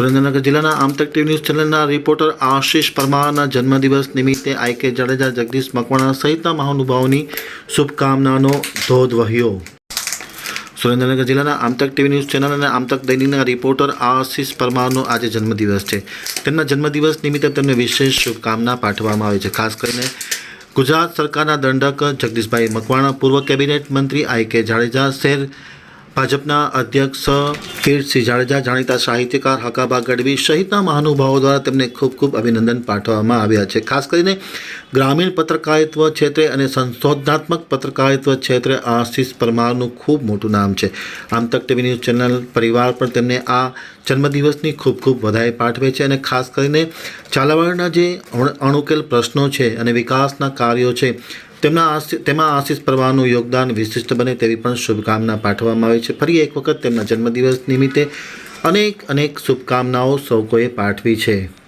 સુરેન્દ્રનગર જિલ્લાના આમતક TV news ચેનલના રિપોર્ટર આશિષ પરમારના જન્મદિવસ નિમિત્તે આઈ કે જાડેજા, જગદીશ મકવાણા સહિતના મહાનુભાવોની શુભકામનાનો ધોધ વહ્યો. સુરેન્દ્રનગર જિલ્લાના આમતક ટીવી ન્યૂઝ ચેનલ અને આમતક દૈનિકના રિપોર્ટર આશિષ પરમારનો આજે જન્મદિવસ છે. તેમના જન્મદિવસ નિમિત્તે તેમને વિશેષ શુભકામના પાઠવવામાં આવે છે. ખાસ કરીને ગુજરાત સરકારના દંડક જગદીશભાઈ મકવાણા, પૂર્વ કેબિનેટ મંત્રી આઈ કે જાડેજા, શહેર ભાજપના અધ્યક્ષ કીર્તસિંહ જાડેજા, જાણીતા સાહિત્યકાર હકાબા ગઢવી સહિતના મહાનુભાવો દ્વારા તેમને ખૂબ ખૂબ અભિનંદન પાઠવવામાં આવ્યા છે. ખાસ કરીને ગ્રામીણ પત્રકારિત્વ ક્ષેત્રે અને સંશોધનાત્મક પત્રકારિત્વ ક્ષેત્રે આશીષ પરમારનું ખૂબ મોટું નામ છે. આમ તક ટીવી ન્યૂઝ ચેનલ પરિવાર પણ તેમને આ જન્મદિવસની ખૂબ ખૂબ વધાઈ પાઠવે છે અને ખાસ કરીને ઝાલાવાડના જે અણુકેલ પ્રશ્નો છે અને વિકાસના કાર્યો છે તેમના તેમાં આશીષ પરવાનું યોગદાન વિશિષ્ટ બને તેવી પણ શુભકામના પાઠવવામાં આવે છે. ફરી એક વખત તેમના જન્મદિવસ નિમિત્તે અનેક અનેક શુભકામનાઓ સૌ કોઈએ પાઠવી છે.